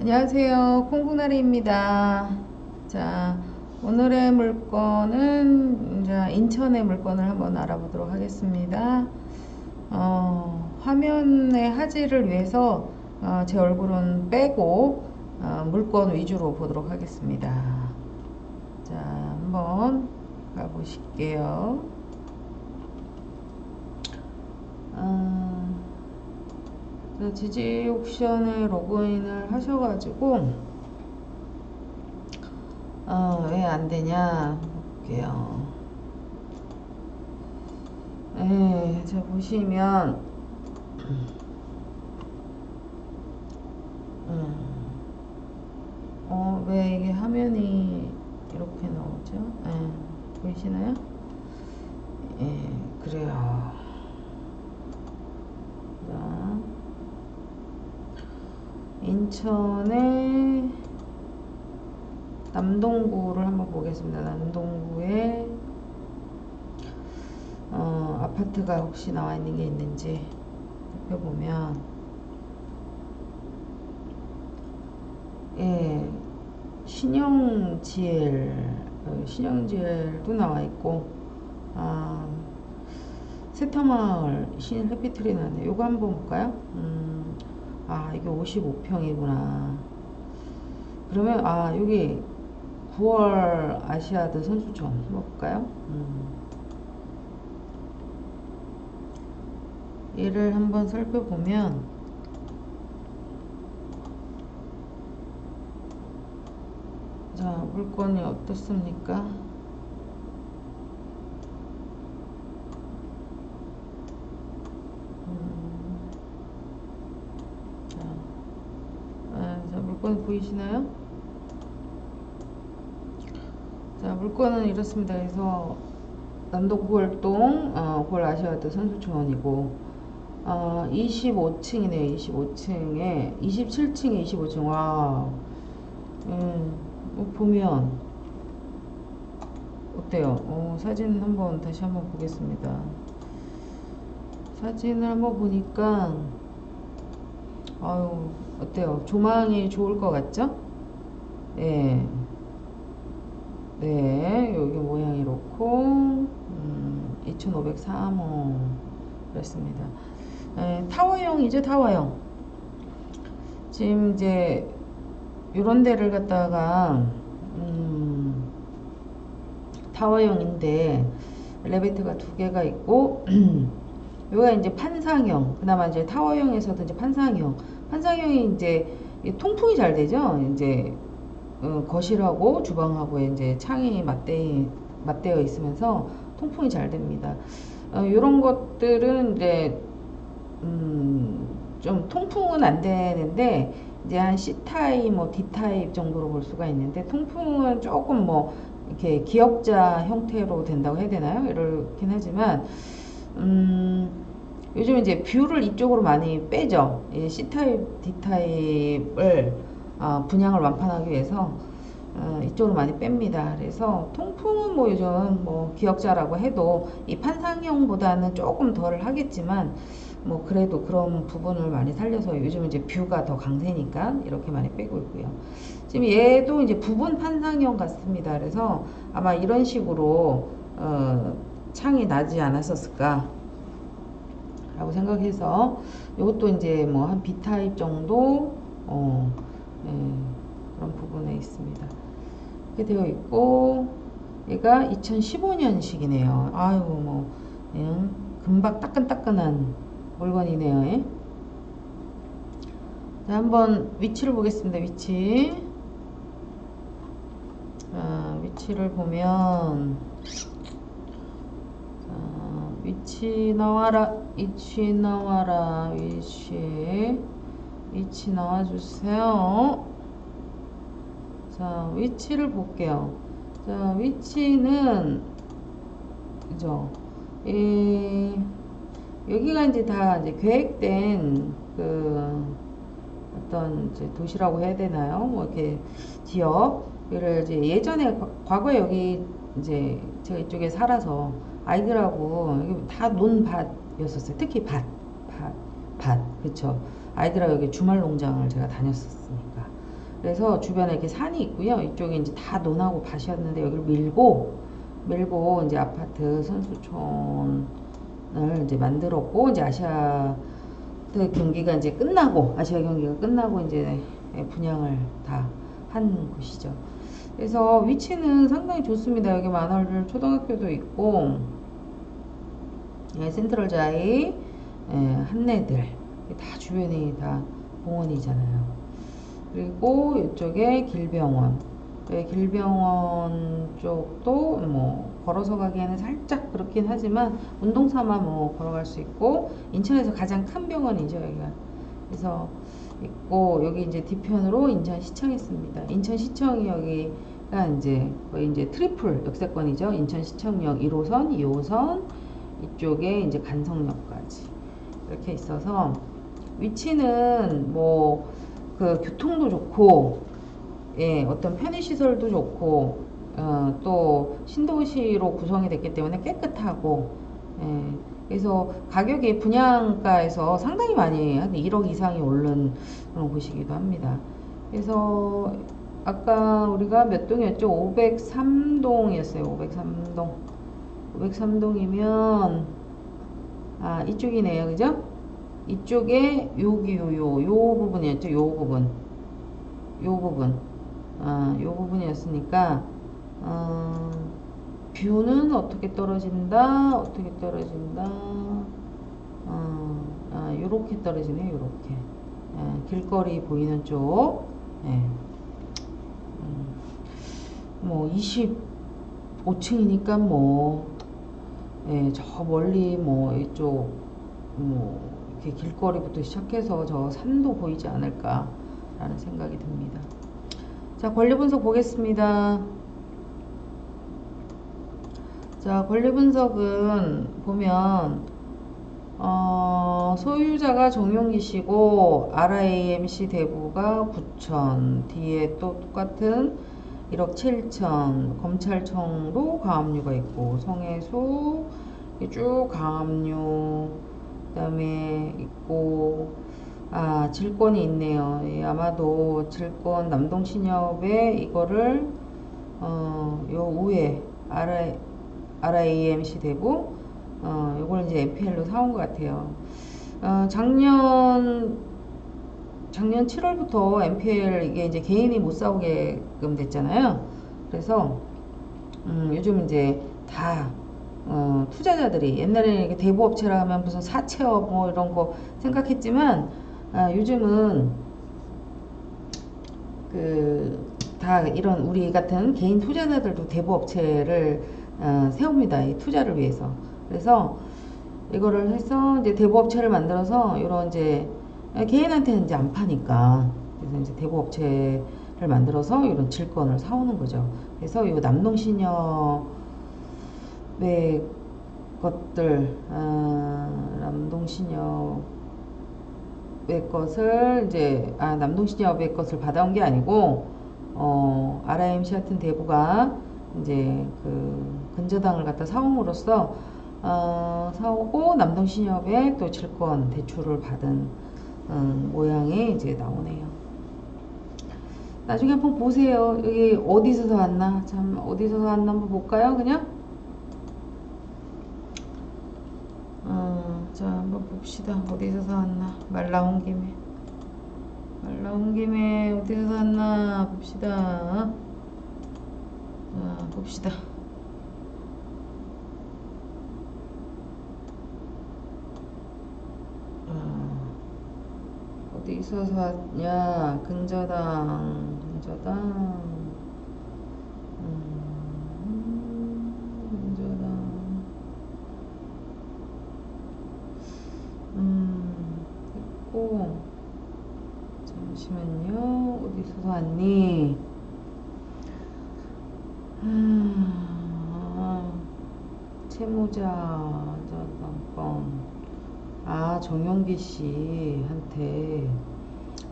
안녕하세요. 콩국나리입니다. 자, 오늘의 물건은 이제 인천의 물건을 한번 알아보도록 하겠습니다. 어, 화면의 하지를 위해서 어, 제 얼굴은 빼고 어, 물건 위주로 보도록 하겠습니다. 자, 한번 가보실게요. 어, 자, 지지 옥션에 로그인을 하셔가지고 어, 왜 안 되냐 볼게요. 예, 자 보시면 음, 어, 왜 이게 화면이 이렇게 나오죠? 예, 보이시나요? 예, 그래요. 자, 인천의 남동구를 한번 보겠습니다. 남동구에 어, 아파트가 혹시 나와 있는 게 있는지 살펴보면 예, 신영지엘 어, 신영지엘도 나와 있고 아, 세터마을 신 해피트리 나네. 요거 한번 볼까요? 음, 아 이게 55평이구나. 그러면 아 여기 9월 아시아드 선수촌 한번 볼까요? 음. 얘를 한번 살펴보면 자 물건이 어떻습니까? 음. 자, 아, 자 물건 보이시나요? 자 물건은 이렇습니다. 그래서 남도 9월동 어, 9월 아시아드 선수촌이고 어, 25층이네요. 25층에 27층에 25층 와 음, 뭐 보면 어때요? 어, 사진 한번 다시 한번 보겠습니다. 사진을 한번 보니까 아유 어때요? 조망이 좋을 것 같죠? 예. 네, 여기 모양이 이렇고 음, 2503호 그렇습니다. 예, 타워형이죠, 타워형. 지금 이제 요런 데를 갖다가 음, 타워형인데 엘리베이터가 두 개가 있고 여기가 이제 판상형 그나마 이제 타워형에서도 이제 판상형. 판상형이 이제 통풍이 잘 되죠? 이제 어, 거실하고 주방하고 이제 창이 맞대 맞대어 있으면서 통풍이 잘 됩니다. 어, 이런 것들은 이제 음, 좀 통풍은 안 되는데 이제 한 C 타입, 뭐 D 타입 정도로 볼 수가 있는데 통풍은 조금 뭐 이렇게 기역자 형태로 된다고 해야 되나요? 이렇긴 하지만 음, 요즘 이제 뷰를 이쪽으로 많이 빼죠. 이 C 타입, D 타입을 어, 분양을 완판하기 위해서 어, 이쪽으로 많이 뺍니다. 그래서 통풍은 뭐 요즘 뭐 기역자라고 해도 이 판상형보다는 조금 덜 하겠지만 뭐 그래도 그런 부분을 많이 살려서 요즘 이제 뷰가 더 강세니까 이렇게 많이 빼고 있고요. 지금 얘도 이제 부분 판상형 같습니다. 그래서 아마 이런 식으로 어, 창이 나지 않았었을까 라고 생각해서 이것도 이제 뭐 한 B타입 정도 어, 예, 그런 부분에 있습니다. 이렇게 되어 있고 얘가 2015년식이네요. 아유 뭐 예, 금방 따끈따끈한 물건이네요. 예. 자, 한번 위치를 보겠습니다. 위치. 자, 위치를 보면 자, 위치 나와라. 위치 나와라. 위치. 위치 나와주세요. 자, 위치를 볼게요. 자, 위치는, 그죠? 이, 여기가 이제 다 이제 계획된 그 어떤 이제 도시라고 해야 되나요? 뭐 이렇게 지역을 이제 예전에 과거에 여기 이제 제가 이쪽에 살아서 아이들하고 다 논밭이었었어요. 특히 밭, 밭, 밭, 그렇죠. 아이들하고 여기 주말 농장을 제가 다녔었으니까. 그래서 주변에 이렇게 산이 있고요. 이쪽에 이제 다 논하고 밭이었는데 여기를 밀고 밀고 이제 아파트 선수촌을 이제 만들었고 이제 아시아 경기가 이제 끝나고 아시아 경기가 끝나고 이제 분양을 다 한 곳이죠. 그래서 위치는 상당히 좋습니다. 여기 만월들 초등학교도 있고 예, 센트럴 자이 예, 한내들 다 주변이 다 공원이잖아요. 그리고 이쪽에 길병원 예, 길병원 쪽도 뭐 걸어서 가기에는 살짝 그렇긴 하지만 운동 삼아 뭐 걸어갈 수 있고 인천에서 가장 큰 병원이죠 여기가 그래서 있고 여기 이제 뒤편으로 인천시청 있습니다. 인천시청이 여기가 이제 거의 이제 트리플 역세권이죠. 인천시청역 1호선, 2호선 이쪽에 이제 간성역까지 이렇게 있어서 위치는 뭐 그 교통도 좋고 예 어떤 편의 시설도 좋고 어, 또 신도시로 구성이 됐기 때문에 깨끗하고 예, 그래서 가격이 분양가에서 상당히 많이 한 1억 이상이 오른 그런 곳이기도 합니다. 그래서 아까 우리가 몇 동이었죠? 503동이었어요. 503동. 503동이면 아 이쪽이네요. 그죠? 이쪽에 여기 요요 요 부분이었죠. 요 부분. 요 부분. 아, 요 부분이었으니까 어, 뷰는 어떻게 떨어진다? 어떻게 떨어진다? 어, 아, 요렇게 떨어지네, 요렇게. 예, 길거리 보이는 쪽. 예. 음, 뭐, 25층이니까 뭐, 예, 저 멀리 뭐, 이쪽, 뭐, 이렇게 길거리부터 시작해서 저 산도 보이지 않을까라는 생각이 듭니다. 자, 권리 분석 보겠습니다. 자, 권리 분석은 보면 어, 소유자가 정용기 씨고 RIMC 대부가 9천 뒤에 또 똑같은 1억 7천 검찰청도 가압류가 있고 성해수 쭉 가압류 그다음에 있고 아 질권이 있네요. 예, 아마도 질권 남동신협에 이거를 어, 요 위에 RI RIMC 되고 어, 요걸 이제 MPL로 사온 것 같아요. 어, 작년 작년 7월부터 MPL 이게 이제 개인이 못 사오게끔 됐잖아요. 그래서 음, 요즘 이제 다 어, 투자자들이 옛날에는 이게 대부업체라 하면 무슨 사채업 뭐 이런 거 생각했지만 아, 요즘은 그 다 이런 우리 같은 개인 투자자들도 대부업체를 어, 세웁니다. 이 투자를 위해서. 그래서 이거를 해서 이제 대부업체를 만들어서 이런 이제 개인한테는 이제 안 파니까 그래서 이제 대부업체를 만들어서 이런 질권을 사오는 거죠. 그래서 이 남동신협의 것들 아, 남동신협의 것을 이제 아 남동신협의 것을 받아온 게 아니고 어, RIMC 같은 대부가 이제 그 근저당을 갖다 사옴으로써 어, 사오고 남동신협에 또 질권 대출을 받은 음, 모양이 이제 나오네요. 나중에 한번 보세요. 여기 어디서 사왔나? 참 어디서 사왔나 한번 볼까요? 그냥 어, 자 한번 봅시다. 어디서 사왔나? 말 나온 김에 말 나온 김에 어디서 사왔나 봅시다. 자 봅시다. 어디서 샀냐? 근저당, 근저당, 음, 근저당, 음, 됐고, 잠시만요. 어디서 샀니? 아, 저당권. 아, 정용기 씨한테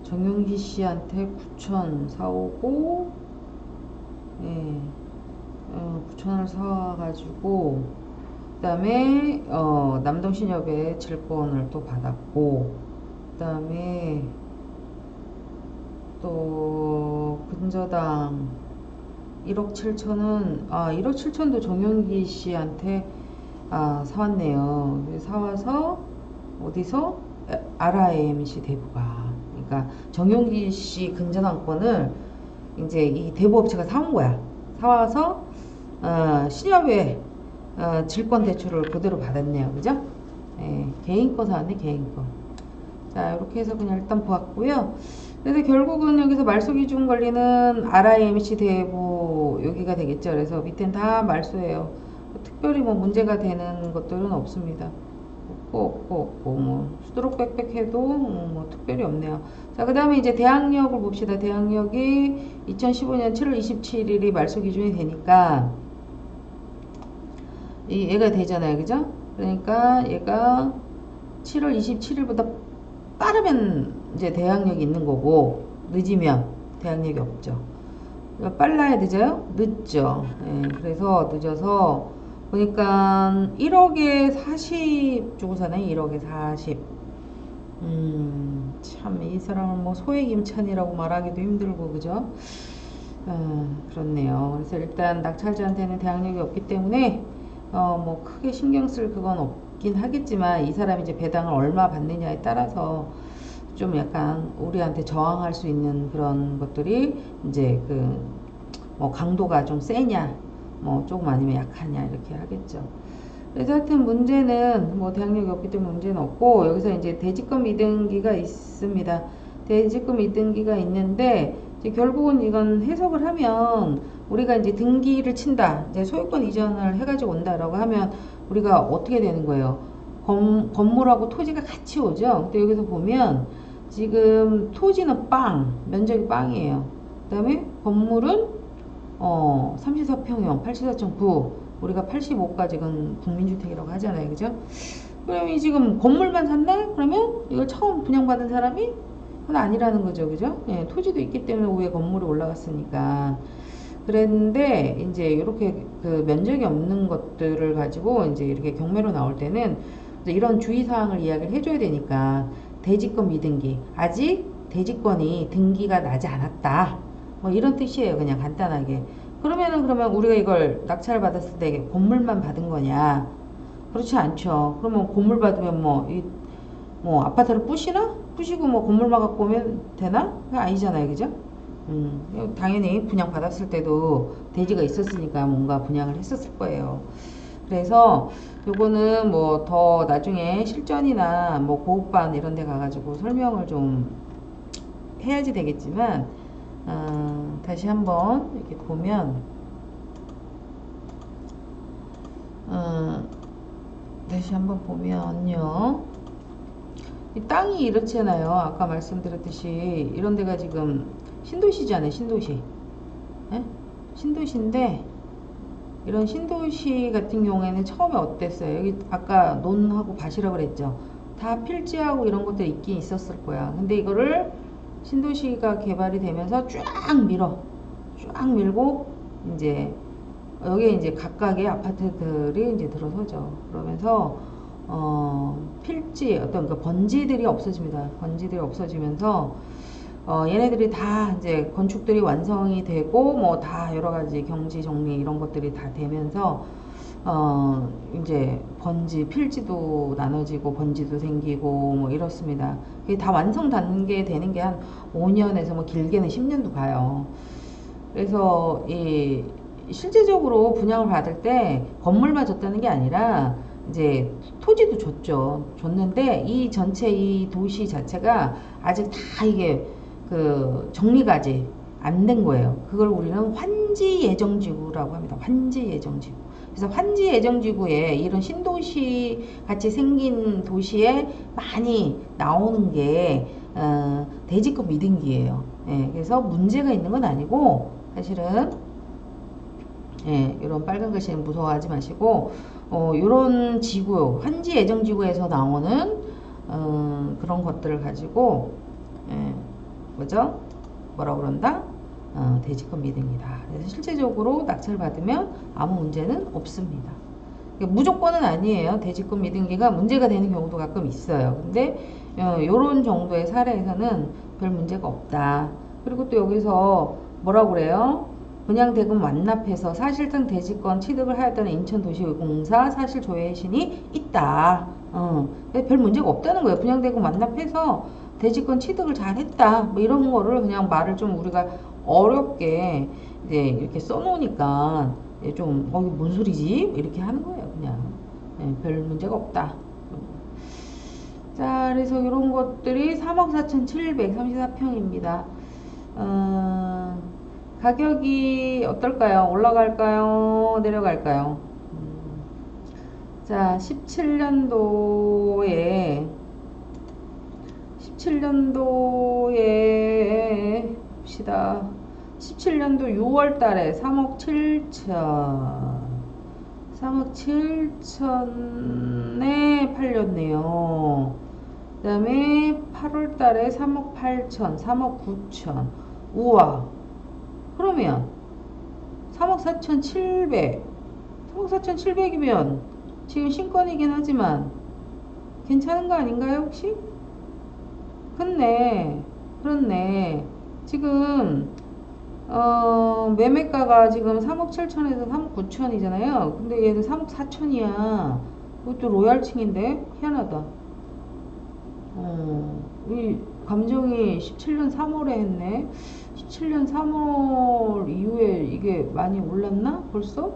정용기 씨한테 9천 사오고 예. 어, 9천을 사와가지고 그 다음에 어, 남동신협에 질권을 또 받았고 그 다음에 또 근저당 1억 7천은 아 1억 7천도 정용기 씨한테 아 사왔네요. 사와서 어디서 에- RIMC 대부가 그러니까 정용기 씨 근저당권을 이제 이 대부업체가 사온 거야. 사와서 어, 신협에 어, 질권 대출을 그대로 받았네요. 그죠? 예, 개인 거 사왔네 개인 거. 자 이렇게 해서 그냥 일단 보았고요. 그래서 결국은 여기서 말소 기준 권리는 RIMC 대부 여기가 되겠죠. 그래서 밑엔 다 말소예요. 특별히 뭐 문제가 되는 것들은 없습니다. 없고 없고 없고 뭐 수두룩 빽빽 해도 음, 뭐 특별히 없네요. 자 그 다음에 이제 대항력을 봅시다. 대항력이 2015년 7월 27일이 말소 기준이 되니까 이 얘가 되잖아요, 그죠? 그러니까 얘가 7월 27일보다 빠르면 이제 대항력이 있는 거고 늦으면 대항력이 없죠. 그러니까 빨라야 늦어요? 늦죠. 예, 그래서 늦어서 보니까 1억에 40 주고 사네. 1억에 40. 음, 참 이 사람은 뭐 소액 임찬이라고 말하기도 힘들고 그죠? 어, 그렇네요. 그래서 일단 낙찰자한테는 대항력이 없기 때문에 어, 뭐 크게 신경 쓸 그건 없긴 하겠지만 이 사람이 이제 배당을 얼마 받느냐에 따라서 좀 약간 우리한테 저항할 수 있는 그런 것들이 이제 그 뭐 강도가 좀 세냐 뭐 조금 아니면 약하냐 이렇게 하겠죠. 그래서 하여튼 문제는 뭐 대항력이 없기 때문에 문제는 없고 여기서 이제 대지권 미등기가 있습니다. 대지권 미등기가 있는데 결국은 이건 해석을 하면 우리가 이제 등기를 친다. 이제 소유권 이전을 해가지고 온다라고 하면 우리가 어떻게 되는 거예요? 건, 건물하고 토지가 같이 오죠. 근데 여기서 보면 지금 토지는 빵, 면적이 빵이에요. 그 다음에 건물은 어, 34평형, 84.9, 우리가 85까지는 국민주택이라고 하잖아요. 그죠? 그럼 이 지금 건물만 샀나? 그러면 이걸 처음 분양받은 사람이 아니라는 거죠. 그죠? 예, 토지도 있기 때문에 위에 건물이 올라갔으니까. 그랬는데, 이제 이렇게 그 면적이 없는 것들을 가지고 이제 이렇게 경매로 나올 때는 이런 주의사항을 이야기를 해줘야 되니까 대지권 미등기. 아직 대지권이 등기가 나지 않았다. 뭐 이런 뜻이에요. 그냥 간단하게. 그러면은 그러면 우리가 이걸 낙찰 받았을 때 건물만 받은 거냐? 그렇지 않죠. 그러면 건물 받으면 뭐, 이, 뭐 아파트를 부시나? 부시고 뭐 건물만 갖고 오면 되나? 그거 아니잖아요. 그죠? 음, 당연히 분양 받았을 때도 대지가 있었으니까 뭔가 분양을 했었을 거예요. 그래서 요거는 뭐 더 나중에 실전이나 뭐 고급반 이런 데 가가지고 설명을 좀 해야지 되겠지만 어, 다시 한번 이렇게 보면 어, 다시 한번 보면요. 이 땅이 이렇잖아요. 아까 말씀드렸듯이 이런 데가 지금 신도시잖아요 신도시. 예? 신도시인데 이런 신도시 같은 경우에는 처음에 어땠어요? 여기 아까 논하고 밭이라고 그랬죠? 다 필지하고 이런 것들이 있긴 있었을 거야. 근데 이거를 신도시가 개발이 되면서 쫙 밀어 쫙 밀고 이제 여기에 이제 각각의 아파트들이 이제 들어서죠. 그러면서 어 필지 어떤 그 번지들이 없어집니다. 번지들이 없어지면서 어 얘네들이 다 이제 건축들이 완성이 되고 뭐 다 여러 가지 경지 정리 이런 것들이 다 되면서 어 이제 번지 필지도 나눠지고 번지도 생기고 뭐 이렇습니다. 그게 다 완성 단계 되는 게 한 5년에서 뭐 길게는 10년도 가요. 그래서 이 실제적으로 분양을 받을 때 건물만 줬다는 게 아니라 이제 토지도 줬죠. 줬는데 이 전체 이 도시 자체가 아직 다 이게 그 정리가지 안된 거예요. 그걸 우리는 환지 예정 지구라고 합니다. 환지 예정 지구. 그래서 환지 예정 지구에 이런 신도시 같이 생긴 도시에 많이 나오는 게 어, 대지권 미등기예요. 예, 그래서 문제가 있는 건 아니고 사실은 예, 이런 빨간 글씨는 무서워하지 마시고 어, 이런 지구 환지 예정 지구에서 나오는 어, 그런 것들을 가지고 예, 뭐죠? 뭐라 그런다? 어, 대지권 미등이다. 그래서 실제적으로 낙찰 받으면 아무 문제는 없습니다. 무조건은 아니에요. 대지권 미등기가 문제가 되는 경우도 가끔 있어요. 근데 어, 이런 정도의 사례에서는 별 문제가 없다. 그리고 또 여기서 뭐라고 그래요? 분양대금 완납해서 사실상 대지권 취득을 하였다는 인천도시공사 사실 조회 신이 있다. 어, 별 문제가 없다는 거예요. 분양대금 완납해서 대지권 취득을 잘 했다. 뭐 이런 거를 그냥 말을 좀 우리가 어렵게 이제 이렇게 써놓으니까 좀, 어, 이게 뭔 소리지? 이렇게 하는 거예요. 그냥. 예, 별 문제가 없다. 자, 그래서 이런 것들이 3억 4,734평입니다. 어, 가격이 어떨까요? 올라갈까요? 내려갈까요? 음, 자, 17년도에 17년도에 봅시다. 17년도 6월 달에 3억 7천 3억 7천에 팔렸네요. 그 다음에 8월 달에 3억 8천, 3억 9천. 우와. 그러면 3억 4천 7백. 3억 4천 7백이면 지금 신권이긴 하지만 괜찮은 거 아닌가요, 혹시? 그렇네. 그렇네. 지금 어, 매매가가 지금 3억 7천에서 3억 9천이잖아요. 근데 얘는 3억 4천이야. 그것도 로얄층인데? 희한하다. 어, 우리 감정이 17년 3월에 했네. 17년 3월 이후에 이게 많이 올랐나? 벌써?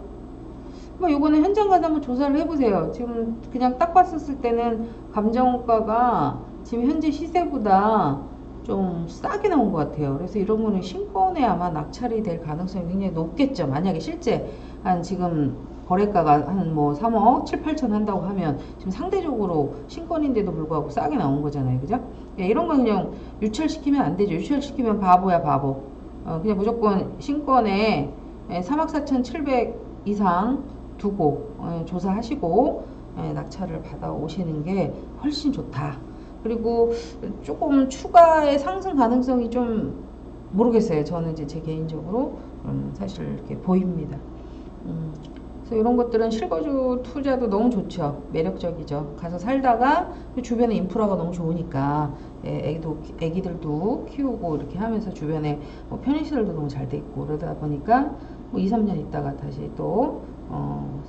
뭐 요거는 현장 가서 한번 조사를 해보세요. 지금 그냥 딱 봤었을 때는 감정가가 지금 현재 시세보다 좀 싸게 나온 것 같아요. 그래서 이런 거는 신권에 아마 낙찰이 될 가능성이 굉장히 높겠죠. 만약에 실제 한 지금 거래가가 한 뭐 3억 7, 8천 한다고 하면 지금 상대적으로 신권인데도 불구하고 싸게 나온 거잖아요. 그죠? 예, 이런 건 그냥 유찰시키면 안 되죠. 유찰시키면 바보야 바보. 어, 그냥 무조건 신권에 예, 3억 4천 7백 이상 두고 어, 조사하시고 예, 낙찰을 받아 오시는 게 훨씬 좋다. 그리고 조금 추가의 상승 가능성이 좀 모르겠어요. 저는 이제 제 개인적으로 음, 사실 이렇게 보입니다. 음, 그래서 이런 것들은 실거주 투자도 너무 좋죠. 매력적이죠. 가서 살다가 주변에 인프라가 너무 좋으니까 예, 애기도 애기들도 키우고 이렇게 하면서 주변에 뭐 편의시설도 너무 잘 돼 있고 그러다 보니까 뭐 2, 3년 있다가 다시 또 어,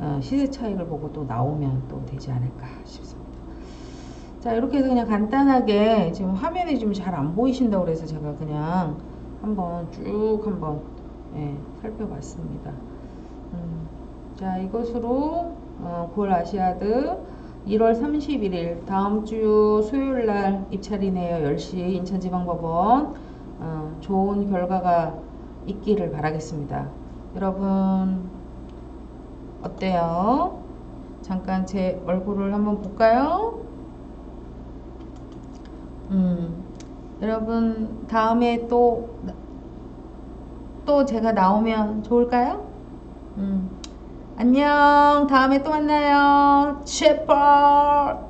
어, 시세 차익을 보고 또 나오면 또 되지 않을까 싶습니다. 자 이렇게 해서 그냥 간단하게 지금 화면이 좀잘안 보이신다고 그래서 제가 그냥 한번 쭉 한번 예, 살펴봤습니다. 음, 자 이것으로 어, 볼 아시아드 1월 31일 다음 주 수요일 날 입찰이네요. 10시 인천지방법원 어, 좋은 결과가 있기를 바라겠습니다. 여러분 어때요? 잠깐 제 얼굴을 한번 볼까요? 음, 여러분 다음에 또 또 제가 나오면 좋을까요? 음, 안녕. 다음에 또 만나요. 제발.